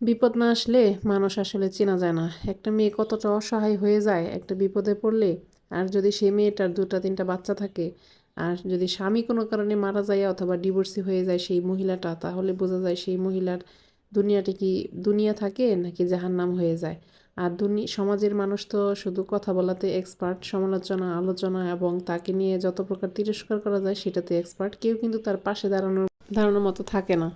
বিপদ না আসলে মানুষ আসলে চেনা যায় না। একটা মেয়ে কতটা অসহায় হয়ে যায়, একটা বিপদে পড়লে, আর যদি সে মেয়েটার দুটা তিনটা বাচ্চা থাকে, আর যদি স্বামী কোনো কারণে মারা যায় অথবা ডিভোর্সি হয়ে যায় সেই মহিলাটা, তাহলে বোঝা যায় সেই মহিলার দুনিয়াটি কি দুনিয়া থাকে নাকি জাহান্নাম হয়ে যায়। আর দুনি, সমাজের মানুষ তো শুধু কথা বলাতে এক্সপার্ট সমালোচনা, আলোচনা এবং তাকে নিয়ে যত প্রকার তিরস্কার করা যায় সেটাতে এক্সপার্ট কেউ কিন্তু তার পাশে দাঁড়ানোর দাঁড়ানোর মতো থাকে না।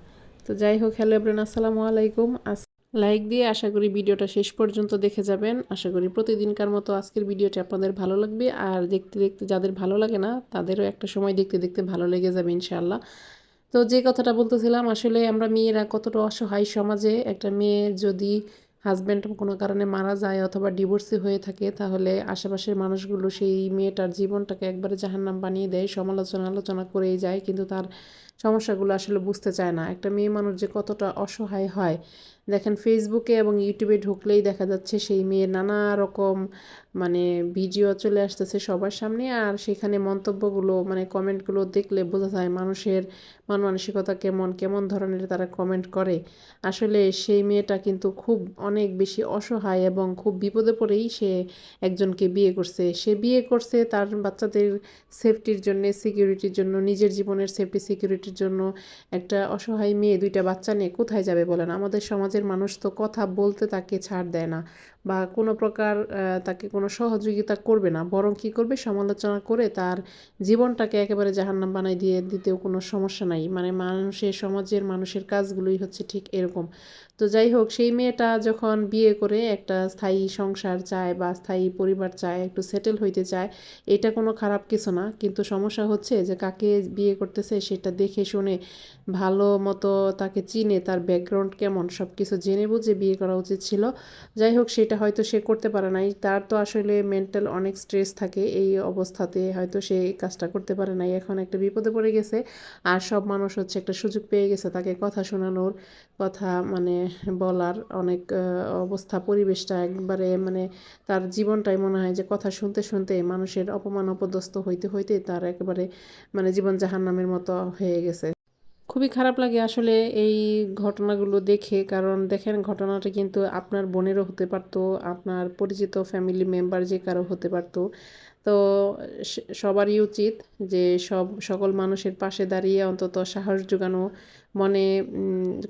তো যাই হোক, হ্যালো এব্রেন আসসালামু আলাইকুম। আস লাইক দিয়ে আশা করি ভিডিওটা শেষ পর্যন্ত দেখে যাবেন। আশা করি প্রতিদিনকার মতো আজকের ভিডিওটি আপনাদের ভালো লাগবে। আর দেখতে দেখতে, যাদের ভালো লাগে না, তাদেরও একটা সময় দেখতে দেখতে ভালো লেগে যাবে, ইনশাআল্লাহ। তো যে কথাটা বলতেছিলাম, আসলে আমরা মেয়েরা কতটা অসহায় সমাজে, একটা মেয়ে যদি হাজব্যান্ড কোনো কারণে মারা যায় অথবা ডিভোর্সি হয়ে থাকে, তাহলে আশেপাশের মানুষগুলো সেই মেয়েটার জীবনটাকে একবারে জাহান্নাম বানিয়ে দেয় সমালোচনা আলোচনা করেই যায়। কিন্তু তার সমস্যাগুলো আসলে বুঝতে চায় না। একটা মেয়ে মানুষ যে কতটা অসহায় হয়। দেখেন ফেসবুকে এবং ইউটিউবে ঢুকলেই দেখা যাচ্ছে সেই মেয়ে নানা রকম মানে ভিডিও চলে আসতেছে সবার সামনে আর সেখানে মন্তব্যগুলো মানে কমেন্টগুলো দেখলে বোঝা যায় মানুষের মন মানসিকতা কেমন কেমন ধরনের তারা কমেন্ট করে। আসলে সেই মেয়েটা কিন্তু খুব অনেক বেশি অসহায় এবং খুব বিপদে পড়েই সে একজনকে বিয়ে করছে। সে বিয়ে করছে তার বাচ্চাদের সেফটির জন্য সিকিউরিটির জন্য, নিজের জীবনের সেফটি সিকিউরিটির জন্য। একটা অসহায় মেয়ে দুইটা বাচ্চা নিয়ে কোথায় যাবে বলেন? আমাদের সমাজের মানুষ তো কথা বলতে তাকে ছাড় দেয় না। বা কোনো প্রকার তাকে কোনো সহযোগিতা করবে না। বরং কী করবে? সমালোচনা করে তার জীবনটাকে একেবারে জাহান্নাম বানাই দিয়ে দিতেও কোনো সমস্যা নাই। মানে মানুষের সমাজের মানুষের কাজগুলোই হচ্ছে ঠিক এরকম। তো যাই হোক, সেই মেয়েটা যখন বিয়ে করে একটা স্থায়ী সংসার চায় বা স্থায়ী পরিবার চায়, একটু সেটেল হইতে চায়, এটা কোনো খারাপ কিছু না। কিন্তু সমস্যা হচ্ছে যে কাকে বিয়ে করতেছে সেটা দেখে শুনে ভালো মতো তাকে চিনে, তার ব্যাকগ্রাউন্ড কেমন সব কিছু জেনে বুঝে বিয়ে করা উচিত ছিল। যাই হোক সেটা হয়তো সে করতে পারে নাই। তার তো আসলে মেন্টাল অনেক স্ট্রেস থাকে এই অবস্থাতে। হয়তো সে কাজটা করতে পারে নাই। এখন একটা বিপদে পড়ে গেছে আর সব মানুষ হচ্ছে একটা সুযোগ পেয়ে গেছে তাকে কথা শোনানোর, কথা মানে বলার অনেক অবস্থা, পরিবেশটা একবারে মানে তার জীবনটাই মনে হয় যে কথা শুনতে শুনতে মানুষের অপমান, অপদস্থ হইতে হইতে তার একেবারে মানে জীবন জাহান্নামের মতো হয়ে গেছে। খুবই খারাপ লাগে আসলে এই ঘটনাগুলো দেখে। কারণ দেখেন, ঘটনাটা কিন্তু আপনার বোনেরও হতে পারতো, আপনার পরিচিত ফ্যামিলি মেম্বার যে কারও হতে পারতো। তো সবারই উচিত যে সব, সকল মানুষের পাশে দাঁড়িয়ে অন্তত সাহস যোগানো মনে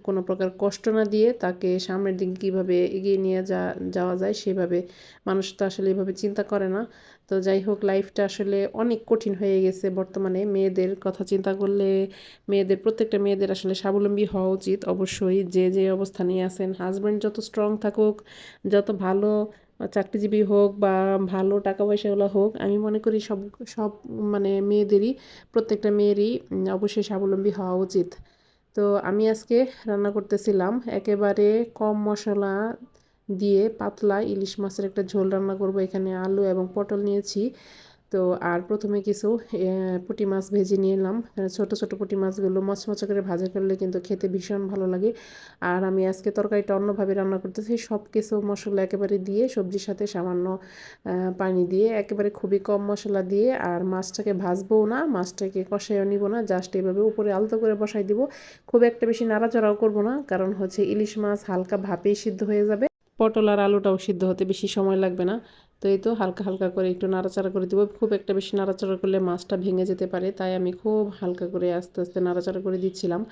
কোনো প্রকার কষ্ট না দিয়ে তাকে সামনের দিকে কীভাবে এগিয়ে নিয়ে যা, যাওয়া যায় সেভাবে। মানুষ তো আসলে এভাবে চিন্তা করে না। তো যাই হোক, লাইফটা আসলে অনেক কঠিন হয়ে গেছে বর্তমানে। মেয়েদের কথা চিন্তা করলে মেয়েদের, প্রত্যেকটা মেয়েদের আসলে স্বাবলম্বী হওয়া উচিত। অবশ্যই যে যে অবস্থা নিয়ে আছেন হাজব্যান্ড যত স্ট্রং থাকুক, যত ভালো চাকরিজীবী হোক বা ভালো টাকা পয়সাগুলো হোক, আমি মনে করি সব সব মানে মেয়েদেরই, প্রত্যেকটা মেয়েরই অবশ্যই স্বাবলম্বী হওয়া উচিত। তো আমি আজকে রান্না করতেছিলাম, একেবারে কম মশলা দিয়ে পাতলা ইলিশ মাছের একটা ঝোল রান্না করব। এখানে আলু এবং পটল নিয়েছি। তো আর প্রথমে কিছু পুঁটি মাছ ভেজে নিয়ে এলাম। ছোটো ছোটো পুঁটি মাছগুলো মচমচা করে ভাজা করলে কিন্তু খেতে ভীষণ ভালো লাগে। আর আমি আজকে তরকারিটা অন্যভাবে রান্না করতেছি। সব কিছু মশলা একেবারে দিয়ে, সবজির সাথে সামান্য পানি দিয়ে, একেবারে খুবই কম মশলা দিয়ে, আর মাছটাকে ভাজবও না, মাছটাকে কষাইও নিব না, জাস্ট এইভাবে উপরে আলতো করে বসাই দিব। খুব একটা বেশি নাড়াচড়াও করব না, কারণ হচ্ছে ইলিশ মাছ হালকা ভাপেই সিদ্ধ হয়ে যাবে। পটল আর আলুটাও সিদ্ধ হতে বেশি সময় লাগবে না। তো এই তো হালকা হালকা করে একটু নাড়াচাড়া করে দেবো। খুব একটা বেশি নাড়াচাড়া করলে মাছটা ভেঙে যেতে পারে, তাই আমি খুব হালকা করে আস্তে আস্তে নাড়াচাড়া করে দিচ্ছিলাম।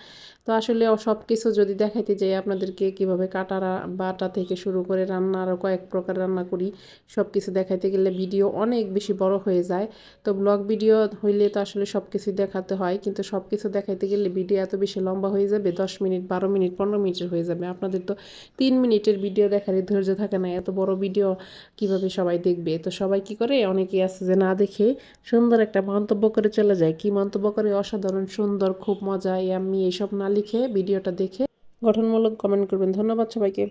তো আসলে সব কিছু যদি দেখাইতে যাই আপনাদেরকে কীভাবে কাটারা বাটা থেকে শুরু করে রান্না আরও কয়েক প্রকার রান্না করি সব কিছু দেখাইতে গেলে ভিডিও অনেক বেশি বড় হয়ে যায়। তো ব্লগ ভিডিও হইলে তো আসলে সব কিছু দেখাতে হয়, কিন্তু সব কিছু দেখাইতে গেলে ভিডিও এত বেশি লম্বা হয়ে যাবে, দশ মিনিট, বারো মিনিট, পনেরো মিনিটের হয়ে যাবে। আপনাদের তো তিন মিনিটের ভিডিও দেখারই ধৈর্য থাকে না, এত বড় ভিডিও কীভাবে সবাই দেখবে। তো সবাই কি করে? অনেকেই আছে যে না দেখে সুন্দর একটা মন্তব্য করে চলে যায়। কি মন্তব্য করে? অসাধারণ, সুন্দর, খুব মজা আমি এইসব না লিখে, ভিডিওটা দেখে গঠনমূলক কমেন্ট করবেন। ধন্যবাদ সবাইকে।